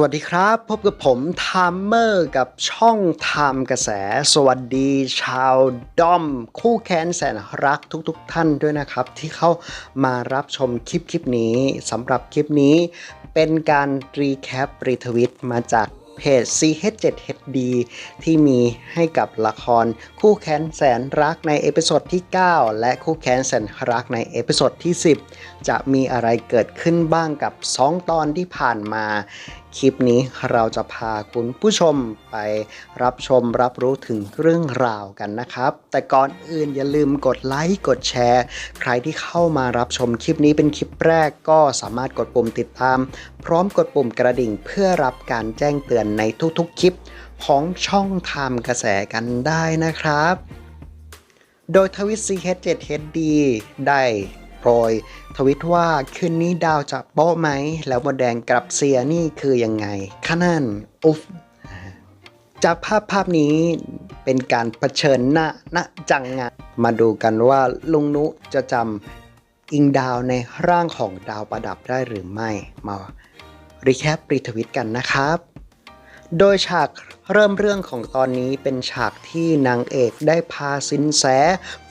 สวัสดีครับ พบกับผมไทม์เมอร์กับช่องไทม์กระแส สวัสดีชาวดอม คู่แค้นแสนรักทุกๆทท่านด้วยนะครับ ที่เข้ามารับชมคลิปคลิปนี้สำหรับคลิปนี้ เป็นการรีแคปรีทวิตมาจากเพจ CH7HD ที่มีให้กับละครคู่แค้นแสนรักในเอพิโซดที่ 9 และคู่แค้นแสนรักในเอพิโซดที่ 10 จะมีอะไรเกิดขึ้นบ้างกับ 2 ตอนที่ผ่านมา คลิปนี้เราจะพาคุณผู้ชมไปรับชมรับรู้ถึงเรื่องราวกันนะครับ แต่ก่อนอื่นอย่าลืมกดไลค์กดแชร์ ใครที่เข้ามารับชมคลิปนี้เป็นคลิปแรกก็สามารถกดปุ่มติดตาม พร้อมกดปุ่มกระดิ่งเพื่อรับการแจ้งเตือนในทุกๆคลิปของช่องไทม์กระแสกันได้นะครับ โดยทวิต CH7HD ได้ โปรยทวิตว่าคืนนี้ดาวจะโป๊ะไหม แล้วมดแดงกลับเซียนี่คือยังไงขนั่นอุฟจากภาพภาพนี้เป็นการเผชิญหน้าณจังงานมาดูกันว่าลุงนุจะจำอิงดาวในร่างของดาวประดับได้หรือไม่ มารีแคปรีทวิตกันนะครับ โดยฉากเริ่มเรื่องของตอนนี้เป็นฉากที่นางเอกได้พาสินแส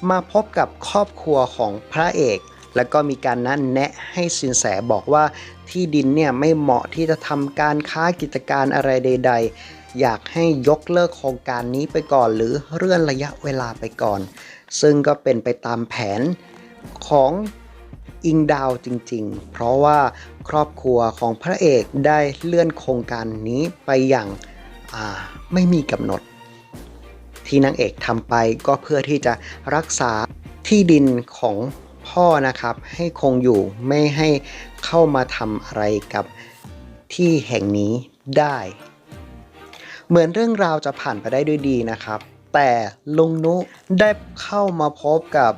มาพบกับครอบครัวของพระเอก แล้วก็มีการนัดแนะให้สินแสบอกว่าที่ดินเนี่ยไม่เหมาะที่จะทำการค้ากิจการอะไรใด ๆ อยากให้ยกเลิกโครงการนี้ไปก่อน หรือเลื่อนระยะเวลาไปก่อน ซึ่งก็เป็นไปตามแผนของอิงดาวจริงๆ เพราะว่าครอบครัวของพระเอกได้เลื่อนโครงการนี้ไปอย่างาไม่มีกำหนด ที่นางเอกทำไปก็เพื่อที่จะรักษาที่ดินของ พ่อนะครับ ให้คงอยู่ไม่ให้เข้ามาทำอะไรกับที่แห่งนี้ได้ เหมือนเรื่องราวจะผ่านไปได้ด้วยดีนะครับ แต่ลุงนุได้เข้ามาพบกับ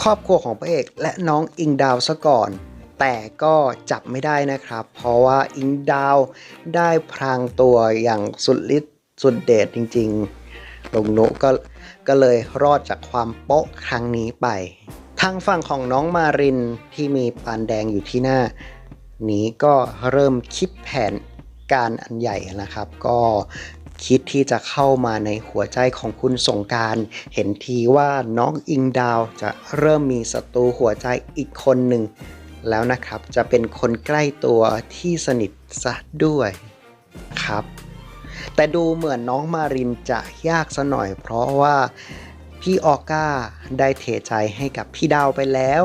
ครอบครัวของพระเอกและน้องอิงดาวซะก่อน แต่ก็จับไม่ได้นะครับ เพราะว่าอิงดาวได้พรางตัวอย่างสุดฤทธิ์สุดเดชจริง ๆ ลุงนุก็ก็เลยรอดจากความโป๊ะครั้งนี้ไป ทางฝั่งของน้องมารินที่มีปานแดงอยู่ที่หน้า นี้ก็เริ่มคิดแผนการอันใหญ่นะครับ ก็คิดที่จะเข้ามาในหัวใจของคุณสงการ เห็นทีว่าน้องอิงดาวจะเริ่มมีศัตรูหัวใจอีกคนหนึ่ง แล้วนะครับจะเป็นคนใกล้ตัวที่สนิทซะด้วยครับ แต่ดูเหมือนน้องมารินจะยากซะหน่อยเพราะว่า พี่ออก้าได้เทใจให้กับพี่ดาวไปแล้ว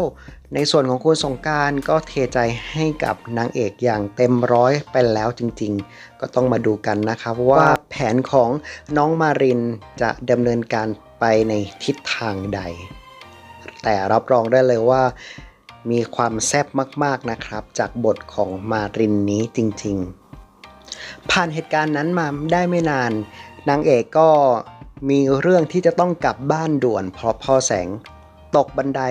ในส่วนของคุณสงการก็เทใจให้กับนางเอกอย่างเต็มร้อยไปแล้วจริงๆ ก็ต้องมาดูกันนะครับว่าแผนของน้องมารินจะดำเนินการไปในทิศทางใด แต่รับรองได้เลยว่ามีความแซ่บมากๆนะครับ จากบทของมารินนี้จริงๆ ผ่านเหตุการณ์นั้นมาได้ไม่นานนางเอกก็ มีเรื่องที่จะต้องกลับบ้านด่วนเพราะพ่อแสงตกบันได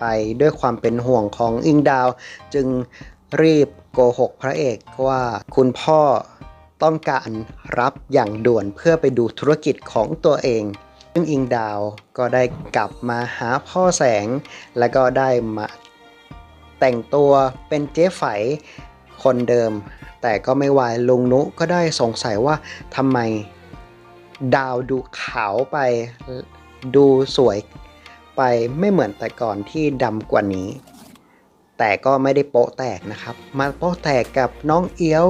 ไปด้วยความเป็นห่วงของอิงดาว จึงรีบโกหกพระเอกว่าคุณพ่อต้องการรับอย่างด่วนเพื่อไปดูธุรกิจของตัวเอง ซึ่งอิงดาวก็ได้กลับมาหาพ่อแสง แล้วก็ได้มาแต่งตัวเป็นเจ๊ไฝคนเดิม แต่ก็ไม่วายลุงนุก็ได้สงสัยว่าทำไม ดาวดูขาวไป ดูสวยไปไม่เหมือนแต่ก่อนที่ดำกว่านี้ แต่ก็ไม่ได้โป๊ะแตกนะครับ มาโป๊ะแตกกับน้องเอี้ยว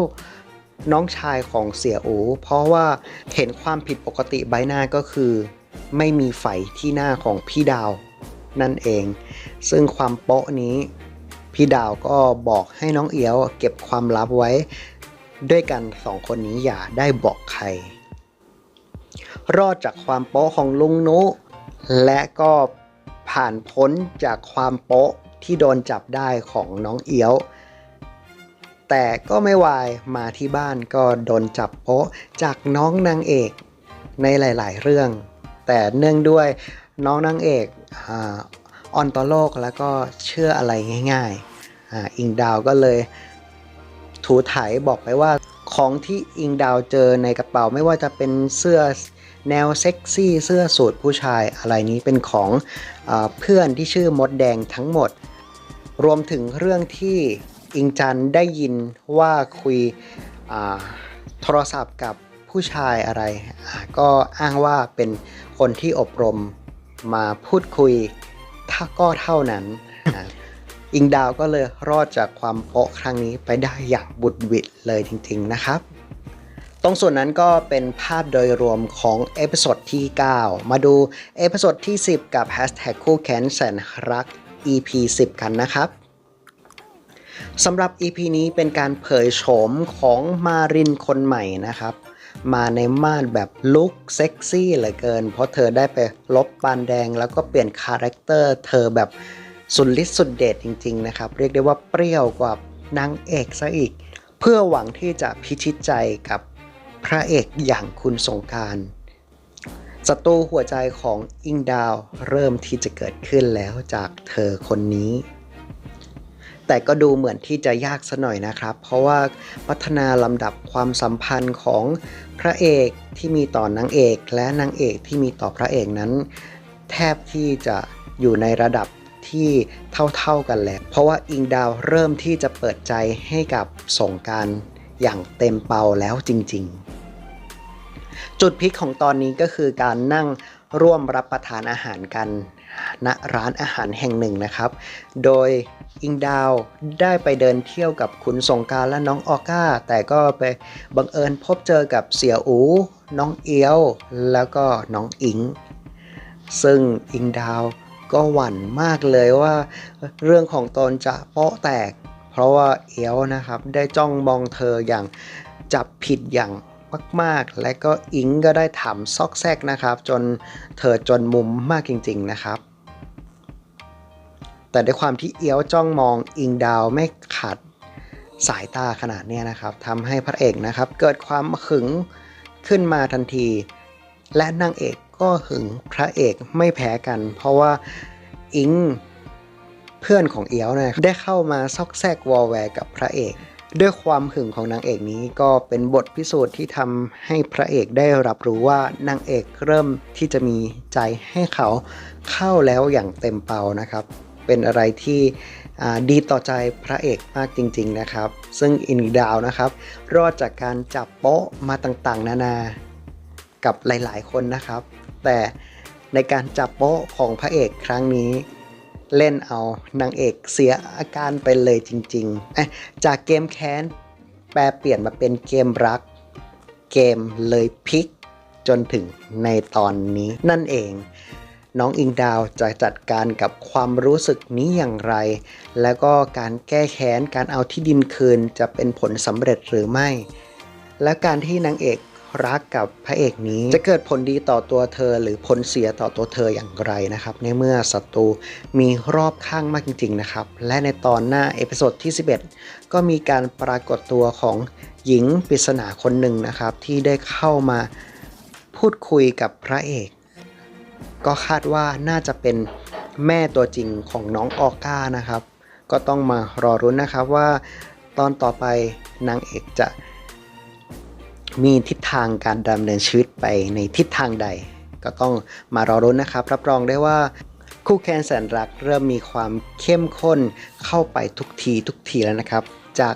น้องชายของเสียอูเพราะว่าเห็นความผิดปกติใบหน้าก็คือ ไม่มีไฝที่หน้าของพี่ดาวนั่นเอง ซึ่งความโป๊ะนี้ พี่ดาวก็บอกให้น้องเอี้ยวเก็บความลับไว้ ด้วยกันสองคนนี้อย่าได้บอกใคร รอดจากความโป๊ะของลุงนุ และก็ผ่านพ้นจากความโป๊ะที่โดนจับได้ของน้องเอี้ยว แต่ก็ไม่วายมาที่บ้านก็โดนจับโป๊ะจากน้องนางเอกในหลาย ๆ เรื่อง แต่เนื่องด้วยน้องนางเอกอ่อนต่อโลกแล้วก็เชื่ออะไรง่าย ๆออิงดาวก็เลยถูไถบอกไปว่าของที่อิงดาวเจอในกระเป๋าไม่ว่าจะเป็นเสื้อ แนวเซ็กซี่เสื้อสูทผู้ชายอะไรนี้เป็นของอเพื่อนที่ชื่อมดแดงทั้งหมด รวมถึงเรื่องที่อิงจันได้ยินว่าคุยโทรศัพท์กับผู้ชายอะไร ก็อ้างว่าเป็นคนที่อบรมมาพูดคุยถ้าก็เท่านั้น อิงดาวก็เลยรอดจากความโปะครั้งนี้ไปได้อย่างบุดหวิดเลยจริง ๆนะครับ ตรงส่วนนั้นก็เป็นภาพโดยรวมของเอพิโซดที่ 9 มาดูเอพิโซดที่ 10 กับ Hashtag คู่แค้นแสนรัก EP 10 กันนะครับสำหรับ EP นี้เป็นการเผยโฉมของมารินคนใหม่นะครับ มาในม่านแบบลุคเซ็กซี่เหลือเกิน เพราะเธอได้ไปลบปานแดงแล้วก็เปลี่ยนคาแรคเตอร์เธอแบบสุดฤทธิ์สุดเดชจริง ๆ นะครับ เรียกได้ว่าเปรี้ยวกว่านางเอกซะอีก เพื่อหวังที่จะพิชิตใจกับ พระเอกอย่างคุณสงการศัตรูหัวใจของอิงดาวเริ่มที่จะเกิดขึ้นแล้วจากเธอคนนี้ แต่ก็ดูเหมือนที่จะยากซะหน่อยนะครับ เพราะว่าพัฒนาลำดับความสัมพันธ์ของพระเอกที่มีต่อนางเอกและนางเอกที่มีต่อพระเอกนั้น แทบที่จะอยู่ในระดับที่เท่าๆกันแล้วเพราะว่าอิงดาวเริ่มที่จะเปิดใจให้กับสงการอย่างเต็มเป่าแล้วจริง ๆ จุดพลิกของตอนนี้ก็คือการนั่งร่วมรับประทานอาหารกันณร้านอาหารแห่งหนึ่งนะครับ โดยอิงดาวได้ไปเดินเที่ยวกับคุณสงการและน้องออก้า แต่ก็ไปบังเอิญพบเจอกับเสี่ยอู น้องเอียว แล้วก็น้องอิง ซึ่งอิงดาวก็หวั่นมากเลยว่าเรื่องของตนจะโป๊ะแตก เพราะว่าเอียวนะครับได้จ้องมองเธออย่างจับผิดอย่าง มาก ๆ และก็อิงก็ได้ถามซอกแซกนะครับ จนเธอจนมุมมากจริง ๆ นะครับ แต่ด้วยความที่เอียวจ้องมองอิงดาวไม่ขาดสายตาขนาดนี้นะครับทำให้พระเอกนะครับ เกิดความหึงขึ้นมาทันที และนางเอกก็หึงพระเอกไม่แพ้กัน เพราะว่าอิงเพื่อนของเอียวนะได้เข้ามาซอกแซกวอลแวร์กับพระเอก ด้วยความหึงของนางเอกนี้ก็เป็นบทพิสูจน์ที่ทำให้พระเอกได้รับรู้ว่านางเอกเริ่มที่จะมีใจให้เขาเข้าแล้วอย่างเต็มเป่านะครับ เป็นอะไรที่ดีต่อใจพระเอกมากจริง ๆนะครับ ซึ่งอินดาวนะครับ รอดจากการจับโป๊ะมาต่างๆ นานากับหลายๆ คนนะครับ แต่ในการจับโป๊ะของพระเอกครั้งนี้ เล่นเอานางเอกเสียอาการไปเลยจริงๆเอ๊ะจากเกมแค้นแปลเปลี่ยนมาเป็นเกมรัก เกมเลยพลิกจนถึงในตอนนี้นั่นเอง น้องอิงดาวจะจัดการกับความรู้สึกนี้อย่างไร แล้วก็การแก้แค้นการเอาที่ดินคืนจะเป็นผลสำเร็จหรือไม่ และการที่นางเอก รักกับพระเอกนี้ จะเกิดผลดีต่อตัวเธอ หรือผลเสียต่อตัวเธออย่างไรนะครับ ในเมื่อศัตรูมีรอบข้างมากจริง ๆ นะครับ และในตอนหน้าเอพิโซดที่ 11 ก็มีการปรากฏตัวของหญิงปริศนาคนหนึ่งนะครับ ที่ได้เข้ามาพูดคุยกับพระเอก ก็คาดว่าน่าจะเป็นแม่ตัวจริงของน้องออก้านะครับ ก็ต้องมารอรุ้นนะครับว่าตอนต่อไปนางเอกจะ มีทิศทางการดำเนินชีวิตไปในทิศทางใด ก็ต้องมารอรุ้นนะครับ รับรองได้ว่าคู่แคนแสนรักเริ่มมีความเข้มข้นเข้าไปทุกทีทุกทีแล้วนะครับ จาก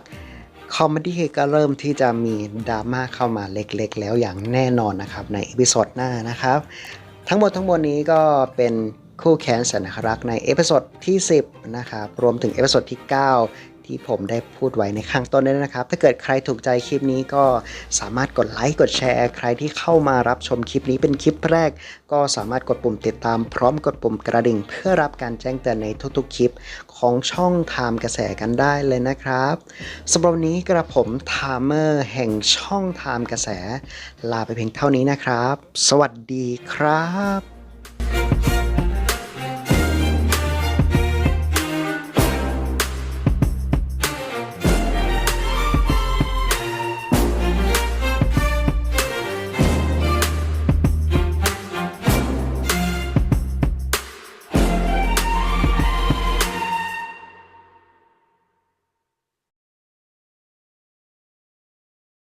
คอมเมดี้ก็เริ่มที่จะมีดราม่าเข้ามาเล็กๆ แล้วอย่างแน่นอนนะครับในอีพิโซดหน้านะครับ ทั้งหมดทั้งมวลนี้ก็เป็นคู่แค้นแสนรักในเอพิโซดที่ 10 นะครับ รวมถึงเอพิโซดที่ 9 ที่ผมได้พูดไว้ในข้างต้นด้วยนะครับ ถ้าเกิดใครถูกใจคลิปนี้ก็สามารถกดไลค์กดแชร์ ใครที่เข้ามารับชมคลิปนี้เป็นคลิปแรก ก็สามารถกดปุ่มติดตามพร้อมกดปุ่มกระดิ่ง เพื่อรับการแจ้งเตือนในทุกๆคลิปของช่องไทม์กระแสกันได้เลยนะครับสำหรับนนี้กระผมไทม์เมอร์แห่งช่องไทม์กระแส ลาไปเพียงเท่านี้นะครับ สวัสดีครับ